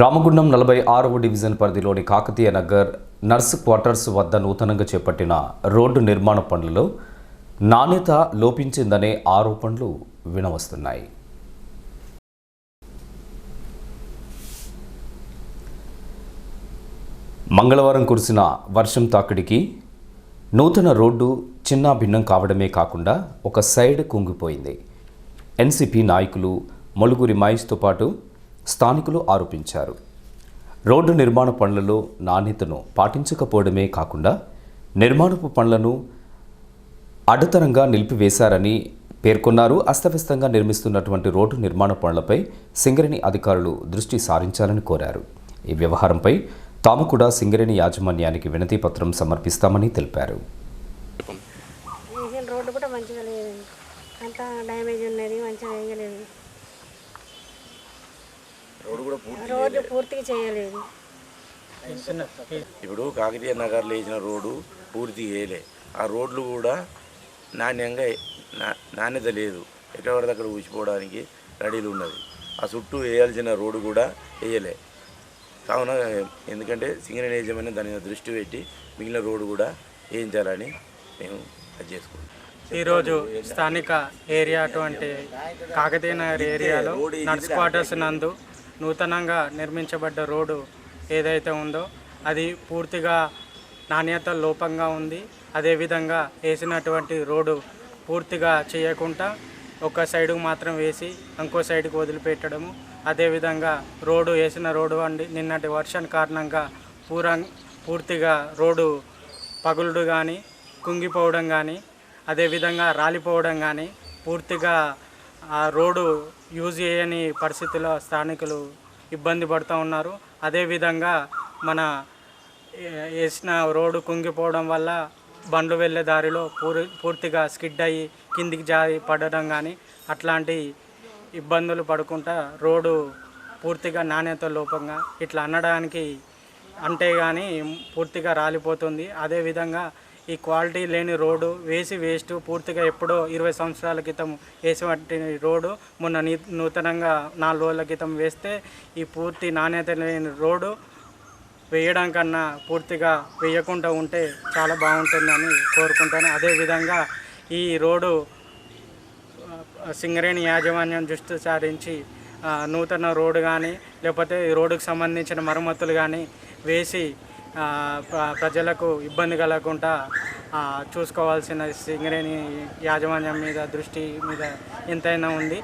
రామగుండం నలభై ఆరవ డివిజన్ పరిధిలోని కాకతీయ నగర్ నర్స్ క్వార్టర్స్ వద్ద నూతనంగా చేపట్టిన రోడ్డు నిర్మాణ పనులలో నాణ్యత లోపించిందనే ఆరోపణలు వినవస్తున్నాయి. మంగళవారం కురిసిన వర్షం తాకిడికి నూతన రోడ్డు చిన్న భిన్నం కావడమే కాకుండా ఒక సైడ్ కుంగిపోయింది. ఎన్సిపి నాయకులు మొలుగురి మాయిస్తో పాటు స్థానికులు ఆరోపించారు. రోడ్డు నిర్మాణ పనులలో నాణ్యతను పాటించకపోవడమే కాకుండా నిర్మాణపు పనులను అడ్డతరంగా నిలిపివేశారని పేర్కొన్నారు. అస్తవ్యస్తంగా నిర్మిస్తున్నటువంటి రోడ్డు నిర్మాణ పనులపై సింగరేణి అధికారులు దృష్టి సారించాలని కోరారు. ఈ వ్యవహారంపై తాము కూడా సింగరేణి యాజమాన్యానికి వినతి పత్రం సమర్పిస్తామని తెలిపారు. రోడ్డు కూడా మంచిగా లేదు. అంతా డ్యామేజ్ ఉన్నది మంచిగా వేయలేదు. రోడ్డు పూర్తిగా చేయలేదు. ఇప్పుడు కాకతీయ నగర్లో వేసిన రోడ్డు పూర్తి వేయలే ఆ రోడ్లు కూడా నాణ్యంగా నా- నాణ్యత లేదు. ఎక్కడ పడితే అక్కడ ఊసిపోవడానికి రెడీలు ఉన్నది. ఆ చుట్టూ వేయాల్సిన రోడ్డు కూడా వేయలే. కావున ఎందుకంటే సింగరేణి యజమాని దాని మీద దృష్టి పెట్టి మిగిలిన రోడ్డు కూడా వేయించాలని మేము అది చేసుకుంటాం ఈరోజు స్థానిక ఏరియా అటువంటి కాకతీయ నగర్ ఏరియాలో నర్స్ క్వార్టర్స్ నందు నూతనంగా నిర్మించబడ్డ రోడ్డు ఏదైతే ఉందో అది పూర్తిగా నాణ్యత లోపంగా ఉంది. అదేవిధంగా వేసినటువంటి రోడ్డు పూర్తిగా చేయకుండా ఒక సైడుకు మాత్రం వేసి ఇంకో సైడ్కి వదిలిపెట్టడము. అదేవిధంగా రోడ్డు వేసిన రోడ్డు అండి. నిన్నటి వర్షం కారణంగా పూర పూర్తిగా రోడ్డు పగులుడు కానీ కుంగిపోవడం కానీ అదేవిధంగా రాలిపోవడం కానీ పూర్తిగా ఆ రోడ్డు యూజ్ చేయని పరిస్థితిలో స్థానికులు ఇబ్బంది పడుతూ ఉన్నారు. అదేవిధంగా మన వేసిన రోడ్డు కుంగిపోవడం వల్ల బండ్లు వెళ్ళే దారిలో పూర్ పూర్తిగా స్కిడ్ అయ్యి కిందికి జారి పడడం కానీ అట్లాంటి ఇబ్బందులు పడుకుంటా రోడ్డు పూర్తిగా నాణ్యత లోపంగా ఇట్లా అనడానికి అంటే కానీ పూర్తిగా రాలిపోతుంది. అదేవిధంగా ఈ క్వాలిటీ లేని రోడ్డు వేసి వేస్ట్ పూర్తిగా ఎప్పుడో ఇరవై సంవత్సరాల క్రితం వేసినటువంటి రోడ్డు మొన్న నూతనంగా నాలుగు రోజుల క్రితం వేస్తే ఈ పూర్తి నాణ్యత లేని రోడ్డు వేయడం కన్నా పూర్తిగా వేయకుండా ఉంటే చాలా బాగుంటుందని కోరుకుంటాను. అదేవిధంగా ఈ రోడ్డు సింగరేణి యాజమాన్యం దృష్టి సారించి నూతన రోడ్డు కానీ లేకపోతే ఈ రోడ్డుకు సంబంధించిన మరమ్మతులు కానీ వేసి ప్రజలకు ఇబ్బంది కలగకుండా చూసుకోవాల్సిన సింగరేణి యాజమాన్యం మీద దృష్టి మీద ఎంతైనా ఉంది.